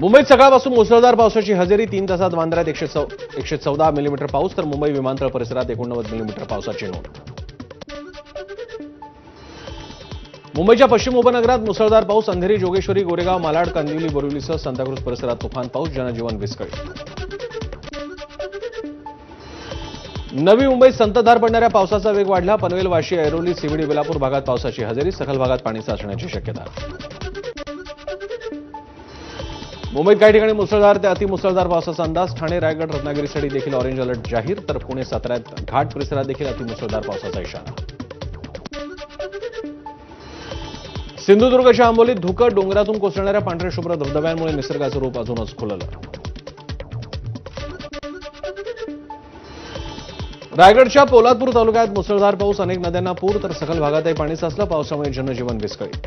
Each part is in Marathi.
मुंबईत सकाळपासून मुसळधार पावसाची हजेरी तीन तासात बांद्र्यात एकशे चौ एकशे चौदा मिलीमीटर पाऊस तर मुंबई विमानतळ परिसरात एकोणनव्वद मिलीमीटर पावसाची नोंद. मुंबईच्या पश्चिम उपनगरात मुसळधार पाऊस अंधेरी जोगेश्वरी गोरेगाव मालाड कांदिवली बोरिवलीसह सांताक्रुज परिसरात तुफान पाऊस जनजीवन विस्कळीत. नवी मुंबईत संततधार पडणाऱ्या पावसाचा वेग वाढला. पनवेल वाशी ऐरोली सिवडी बेलापूर भागात पावसाची हजेरी. सखल भागात पाणी साचण्याची शक्यता. मुंबईत काही ठिकाणी मुसळधार ते अतिमुसळधार पावसाचा अंदाज. ठाणे रायगड रत्नागिरीसाठी देखील ऑरेंज अलर्ट जाहीर. तर पुणे साताऱ्यात घाट परिसरात देखील अतिमुसळधार पावसाचा इशारा. सिंधुदुर्गच्या आंबोलीत धुकं डोंगरातून कोसळणाऱ्या पांढऱ्या शुभ्र धबधब्यांमुळे निसर्गाचं रूप अजूनच खुललं. रायगडच्या पोलादपूर तालुक्यात मुसळधार पाऊस अनेक नद्यांना पूर तर सखल भागातही पाणी साचलं पावसामुळे जनजीवन विस्कळीत.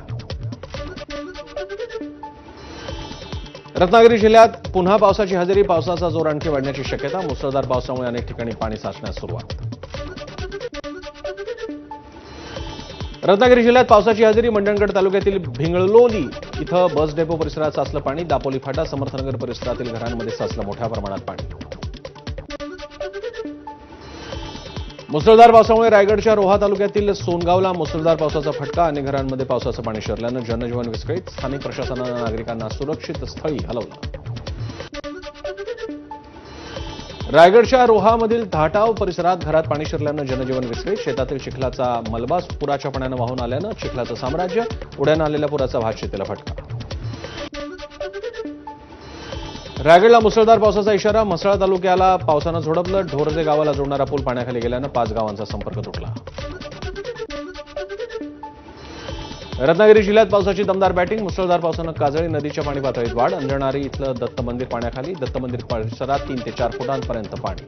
रत्नागिरी जिल्ह्यात पुन्हा पावसाची हजेरी पावसाचा जोर आणखी वाढण्याची शक्यता मुसळधार पावसामुळे अनेक ठिकाणी पाणी साचण्यास सुरुवात. रत्नागिरी जिल्ह्यात पावसाची हजेरी मंडणगड तालुक्यातील भिंगळलोली इथं बस डेपो परिसरात साचलं पाणी दापोली फाटा समर्थनगर परिसरातील घरांमध्ये साचलं मोठ्या प्रमाणात पाणी. मुसळधार पावसामुळे रायगडच्या रोहा तालुक्यातील सोनगावला मुसळधार पावसाचा फटका अनेक घरांमध्ये पावसाचं पाणी शिरल्यानं जनजीवन विस्कळीत. स्थानिक प्रशासनानं नागरिकांना सुरक्षित स्थळी हलवलं. रायगडच्या रोहामधील धाटाव परिसरात घरात पाणी शिरल्यानं जनजीवन विस्कळीत. शेतातील चिखलाचा मलबास पुराच्या पाण्यानं वाहून आल्यानं चिखलाचं साम्राज्य उड्यानं आलेल्या पुराचा भात शेतीला फटका. रायगडला मुसळधार पावसाचा इशारा. म्हसळा तालुक्याला पावसानं झोडपलं. ढोरजे गावाला जोडणारा पूल पाण्याखाली गेल्यानं पाच गावांचा संपर्क तुटला. रत्नागिरी जिल्ह्यात पावसाची दमदार बॅटिंग. मुसळधार पावसानं काजळी नदीच्या पाणी पातळीत वाढ. अंजणारी इथलं दत्त मंदिर पाण्याखाली. दत्त मंदिर परिसरात तीन ते चार फुटांपर्यंत पाणी.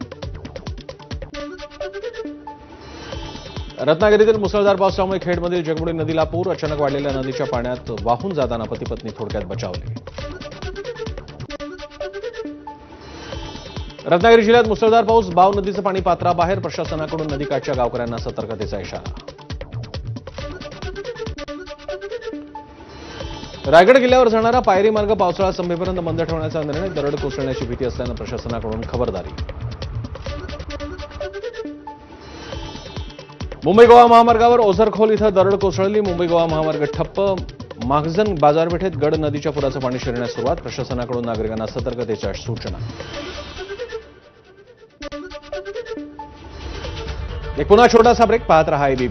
रत्नागिरीतील मुसळधार पावसामुळे खेडमधील जगबुडी नदीला पूर अचानक वाढलेल्या नदीच्या पाण्यात वाहून जाताना पती पत्नी थोडक्यात बचावले. रत्नागिरी जिल्ह्यात मुसळधार पाऊस बाव नदीचं पाणी पात्राबाहेर प्रशासनाकडून नदीकाठच्या गावकऱ्यांना सतर्कतेचा इशारा. रायगड किल्ल्यावर जाणारा पायरी मार्ग पावसाळा संपेपर्यंत बंद ठेवण्याचा निर्णय दरड कोसळण्याची भीती असल्यानं प्रशासनाकडून खबरदारी. मुंबई गोवा महामार्गावर ओझरखोल इथं दरड कोसळली. मुंबई गोवा महामार्ग ठप्प. माखजन बाजारपेठेत गड नदीच्या पुराचं पाणी शिरण्यास सुरुवात प्रशासनाकडून नागरिकांना सतर्कतेच्या सूचना. एक पुन्हा छोटासा ब्रेक पाहत रहा एबीपी